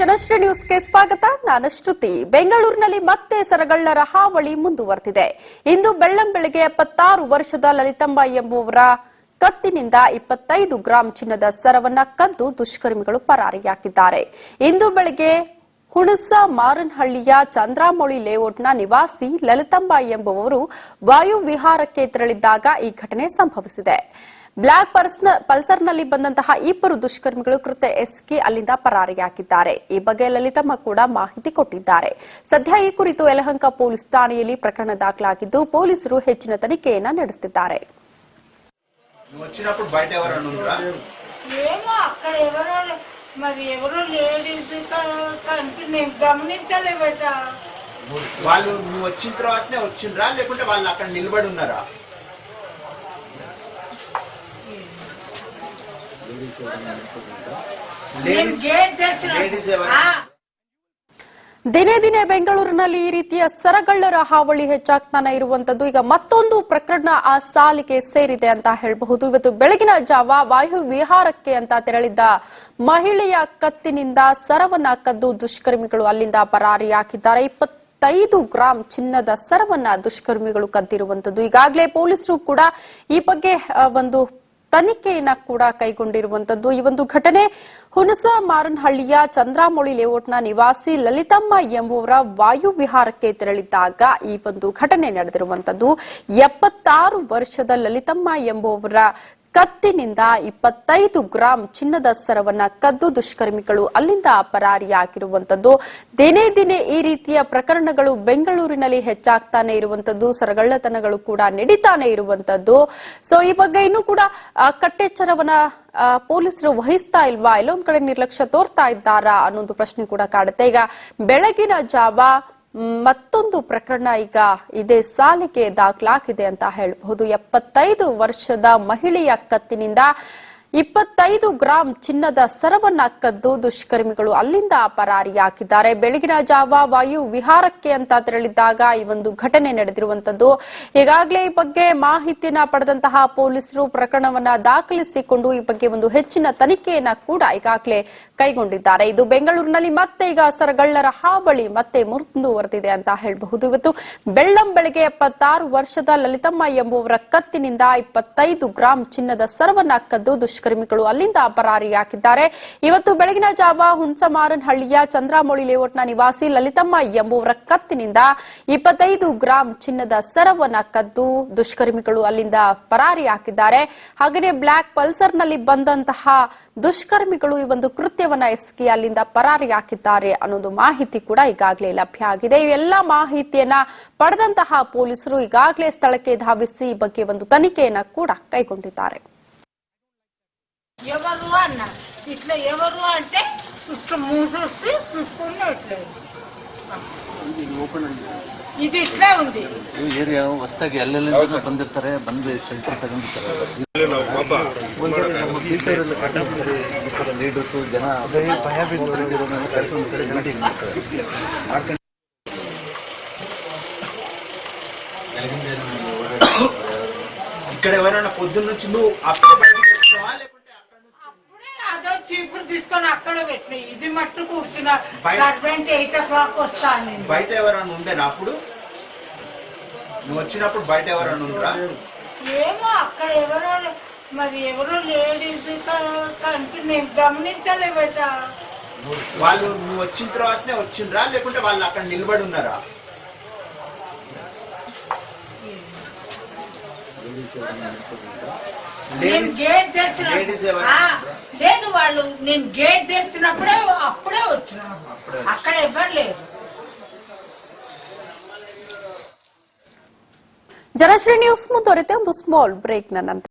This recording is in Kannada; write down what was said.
ಜನಶ್ರೀ ನ್ಯೂಸ್ಗೆ ಸ್ವಾಗತ. ನಾನು ಶ್ರುತಿ. ಬೆಂಗಳೂರಿನಲ್ಲಿ ಮತ್ತೆ ಸರಗಳ್ಳರ ಹಾವಳಿ ಮುಂದುವರೆದಿದೆ. ಇಂದು ಬೆಳ್ಳಂಬೆಳಗ್ಗೆ ಎಪ್ಪತ್ತಾರು ವರ್ಷದ ಲಲಿತಮ್ಮ ಎಂಬುವರ ಕತ್ತಿನಿಂದ ಇಪ್ಪತ್ತೈದು ಗ್ರಾಂ ಚಿನ್ನದ ಸರವನ್ನ ಕದ್ದು ದುಷ್ಕರ್ಮಿಗಳು ಪರಾರಿಯಾಗಿದ್ದಾರೆ. ಇಂದು ಬೆಳಗ್ಗೆ ಹುಣಸ ಮಾರನಹಳ್ಳಿಯ ಚಂದ್ರಾಮೌಳಿ ಲೇಔಟ್ನ ನಿವಾಸಿ ಲಲಿತಂಬ ಎಂಬುವವರು ವಾಯುವಿಹಾರಕ್ಕೆ ತೆರಳಿದ್ದಾಗ ಈ ಘಟನೆ ಸಂಭವಿಸಿದೆ. ಬ್ಲಾಕ್ ಪರ್ಸ್ನ- ಪಲ್ಸರ್ನಲ್ಲಿ ಬಂದಂತಹ ಇಬ್ಬರು ದುಷ್ಕರ್ಮಿಗಳು ಕೃತ್ಯ ಎಸಗಿ ಅಲ್ಲಿಂದ ಪರಾರಿಯಾಗಿದ್ದಾರೆ ಈ ಬಗ್ಗೆ ಲಲಿತಮ್ಮ ಕೂಡ ಮಾಹಿತಿ ಕೊಟ್ಟಿದ್ದಾರೆ ಸದ್ಯ ಈ ಕುರಿತು ಯಲಹಂಕ ಪೊಲೀಸ್ ಠಾಣೆಯಲ್ಲಿ ಪ್ರಕರಣ ದಾಖಲಾಗಿದ್ದು ಪೊಲೀಸರು ಹೆಚ್ಚಿನ ತನಿಖೆಯನ್ನ ನಡೆಸುತ್ತಿದ್ದಾರೆ నువ్వు వచ్చినప్పుడు బయట ఎవరన్నా ఉండరా ఏమో అక్కడ ఎవరో మరి ఎవరో లేడీస్ కనిపి నేను గమనించలే బెట వాళ్ళు నువ్వు వచ్చిన తర్వాతనే వచ్చిండ్రా లేకుంటే వాళ్ళు అక్కడ నిలబడి ఉన్నారా ದಿನೇ ದಿನೇ ಬೆಂಗಳೂರಿನಲ್ಲಿ ಈ ರೀತಿಯ ಸರಗಳ್ಳರ ಹಾವಳಿ ಹೆಚ್ಚಾಗ್ತಾನೆ ಇರುವಂತದ್ದು. ಈಗ ಮತ್ತೊಂದು ಪ್ರಕರಣ ಆ ಸಾಲಿಗೆ ಸೇರಿದೆ ಅಂತ ಹೇಳಬಹುದು. ಇವತ್ತು ಬೆಳಗಿನ ಜಾವ ವಾಯು ವಿಹಾರಕ್ಕೆ ಅಂತ ತೆರಳಿದ್ದ ಮಹಿಳೆಯ ಕತ್ತಿನಿಂದ ಸರವನ್ನ ಕದ್ದು ದುಷ್ಕರ್ಮಿಗಳು ಅಲ್ಲಿಂದ ಪರಾರಿ ಹಾಕಿದ್ದಾರೆ. ಐದು ಗ್ರಾಂ ಚಿನ್ನದ ಸರವನ್ನ ದುಷ್ಕರ್ಮಿಗಳು ಕದ್ದಿರುವಂತದ್ದು. ಈಗಾಗಲೇ ಪೊಲೀಸರು ಕೂಡ ಈ ಬಗ್ಗೆ ಒಂದು ತನಿಖೆಯನ್ನ ಕೂಡ ಕೈಗೊಂಡಿರುವಂತದ್ದು ಈ ಒಂದು ಘಟನೆ. ಹುಣಸ ಮಾರನಹಳ್ಳಿಯ ಚಂದ್ರಾಮೊಳಿ ಲೇಔಟ್ನ ನಿವಾಸಿ ಲಲಿತಮ್ಮ ಎಂಬುವರ ವಾಯು ವಿಹಾರಕ್ಕೆ ತೆರಳಿದ್ದಾಗ ಈ ಒಂದು ಘಟನೆ ನಡೆದಿರುವಂತದ್ದು. ಎಪ್ಪತ್ತಾರು ವರ್ಷದ ಲಲಿತಮ್ಮ ಎಂಬುವರ ಕತ್ತಿನಿಂದ ಇಪ್ಪತ್ತೈದು ಗ್ರಾಂ ಚಿನ್ನದ ಸರವನ್ನ ಕದ್ದು ದುಷ್ಕರ್ಮಿಗಳು ಅಲ್ಲಿಂದ ಪರಾರಿಯಾಗಿರುವಂತದ್ದು. ದಿನೇ ದಿನೇ ಈ ರೀತಿಯ ಪ್ರಕರಣಗಳು ಬೆಂಗಳೂರಿನಲ್ಲಿ ಹೆಚ್ಚಾಗ್ತಾನೆ ಇರುವಂತದ್ದು, ಸರಗಳ್ಳತನಗಳು ಕೂಡ ನಡೀತಾನೆ ಇರುವಂತದ್ದು. ಸೊ ಈ ಬಗ್ಗೆ ಇನ್ನೂ ಕೂಡ ಕಟ್ಟೆಚ್ಚರವನ್ನ ಪೊಲೀಸರು ವಹಿಸ್ತಾ ಇಲ್ವಾ? ಎಲ್ಲೊಂದ್ ಕಡೆ ನಿರ್ಲಕ್ಷ್ಯ ತೋರ್ತಾ ಇದ್ದಾರಾ ಅನ್ನೋದು ಪ್ರಶ್ನೆ ಕೂಡ ಕಾಡುತ್ತೆ. ಈಗ ಬೆಳಗಿನ ಜಾವ ಮತ್ತೊಂದು ಪ್ರಕರಣ ಈಗ ಇದೇ ಸಾಲಿಗೆ ದಾಖಲಾಗಿದೆ ಅಂತ ಹೇಳಬಹುದು. ಎಪ್ಪತ್ತೈದು ವರ್ಷದ ಮಹಿಳೆಯ ಕತ್ತಿನಿಂದ ಇಪ್ಪತ್ತೈದು ಗ್ರಾಂ ಚಿನ್ನದ ಸರವನ್ನ ಕದ್ದು ದುಷ್ಕರ್ಮಿಗಳು ಅಲ್ಲಿಂದ ಪರಾರಿಯಾಗಿದ್ದಾರೆ. ಬೆಳಗಿನ ಜಾವ ವಾಯು ವಿಹಾರಕ್ಕೆ ಅಂತ ತೆರಳಿದ್ದಾಗ ಈ ಒಂದು ಘಟನೆ ನಡೆದಿರುವಂತದ್ದು. ಈಗಾಗಲೇ ಈ ಬಗ್ಗೆ ಮಾಹಿತಿಯನ್ನ ಪಡೆದಂತಹ ಪೊಲೀಸರು ಪ್ರಕರಣವನ್ನ ದಾಖಲಿಸಿಕೊಂಡು ಈ ಬಗ್ಗೆ ಒಂದು ಹೆಚ್ಚಿನ ತನಿಖೆಯನ್ನ ಕೂಡ ಈಗಾಗಲೇ ಕೈಗೊಂಡಿದ್ದಾರೆ. ಇದು ಬೆಂಗಳೂರಿನಲ್ಲಿ ಮತ್ತೆ ಈಗ ಸರಗಳ್ಳರ ಹಾವಳಿ ಮತ್ತೆ ಮುಂದುವರೆದಿದೆ ಅಂತ ಹೇಳಬಹುದು. ಇವತ್ತು ಬೆಳ್ಳಂ ಬೆಳಗ್ಗೆ ಎಪ್ಪತ್ತಾರು ವರ್ಷದ ಲಲಿತಮ್ಮ ಎಂಬುವರ ಕತ್ತಿನಿಂದ ಇಪ್ಪತ್ತೈದು ಗ್ರಾಂ ಚಿನ್ನದ ಸರವನ್ನ ಕದ್ದು ದುಷ್ಕರ್ಮಿಗಳು ಅಲ್ಲಿಂದ ಪರಾರಿಯಾಗಿದ್ದಾರೆ ಇವತ್ತು ಬೆಳಗಿನ ಜಾವ ಹುಣಸಮಾರನಹಳ್ಳಿಯ ಚಂದ್ರಾಮೌಳಿ ಲೇಔಟ್ನ ನಿವಾಸಿ ಲಲಿತಮ್ಮ ಎಂಬುವರ ಕತ್ತಿನಿಂದ ಇಪ್ಪತ್ತೈದು ಗ್ರಾಂ ಚಿನ್ನದ ಸರವನ್ನ ಕದ್ದು ದುಷ್ಕರ್ಮಿಗಳು ಅಲ್ಲಿಂದ ಪರಾರಿಯಾಗಿದ್ದಾರೆ ಹಾಗೆಯೇ ಬ್ಲಾಕ್ ಪಲ್ಸರ್ನಲ್ಲಿ ಬಂದಂತಹ ದುಷ್ಕರ್ಮಿಗಳು ಈ ಒಂದು ಕೃತ್ಯವನ್ನ ಎಸಗಿ ಅಲ್ಲಿಂದ ಪರಾರಿಯಾಗಿದ್ದಾರೆ ಅನ್ನೋದು ಮಾಹಿತಿ ಕೂಡ ಈಗಾಗಲೇ ಲಭ್ಯ ಆಗಿದೆ. ಎಲ್ಲ ಮಾಹಿತಿಯನ್ನ ಪಡೆದಂತಹ ಪೊಲೀಸರು ಈಗಾಗಲೇ ಸ್ಥಳಕ್ಕೆ ಧಾವಿಸಿ ಈ ಬಗ್ಗೆ ಒಂದು ತನಿಖೆಯನ್ನ ಕೂಡ ಕೈಗೊಂಡಿದ್ದಾರೆ. ఎవరు అన్న ఇట్లా ఎవరు అంటే ఇట్లా మూసేసి చూసుకుని ఇట్లా ఇది ఇట్లా ఉంది ಈ ಏರಿಯಾ ಹೊಸದಾಗಿ ಅಲ್ಲೆಲ್ಲ ಬಂದಿರ್ತಾರೆ ಬಂದು ಶೆಲ್ಟರ್ ತಗೊಂಡಿರ್ತಾರೆ ನಮ್ಮ ಟೀಚರಲ್ಲಿ ಲೀಡರ್ಸ್ ಜನ ಭಯ ಕರ್ಕೊಂಡು ಕಡೆ ಮೀಟಿಂಗ್ ಮಾಡ್ತಾರೆ ಮಾಡ್ಕೊಂಡು ఇక్కడ ఎవరైనా పొద్దున్న నుంచి నువ్వు అప్పుడే చీపురు తీసుకొని అక్కడ పెట్టిన ఇది మట్టు కూర్చున్న బయట- సర్వెంట్ ఎయిట్ ఓ క్లాక్ వస్తా అని బయట ఎవరైనా ఉండేనా అప్పుడు? నువ్వు వచ్చినప్పుడు బయట ఎవరైనా ఉండరా? ఏమో అక్కడ ఎవరో మరి ఎవరో లేడీస్ నేను గమనించలే బెట వాళ్ళు నువ్వు వచ్చిన తర్వాతనే వచ్చిండ్రా? లేకుంటే వాళ్ళు అక్కడ నిలబడి ఉన్నారా? నేను లేడీస్ గేట్ తెరిచిన లేడీస్ ఎవరు ఆ, లేదు వాళ్ళు నేను గేట్ తెరిచినప్పుడే అప్పుడే వచ్చిన అప్పుడే అక్కడ ఎవరు లేరు ಜನಶ್ರೀ ನ್ಯೂಸ್ ಮುಂದುವರಿತೆ ಒಂದು ಸ್ಮಾಲ್ ಬ್ರೇಕ್ ನಂತರ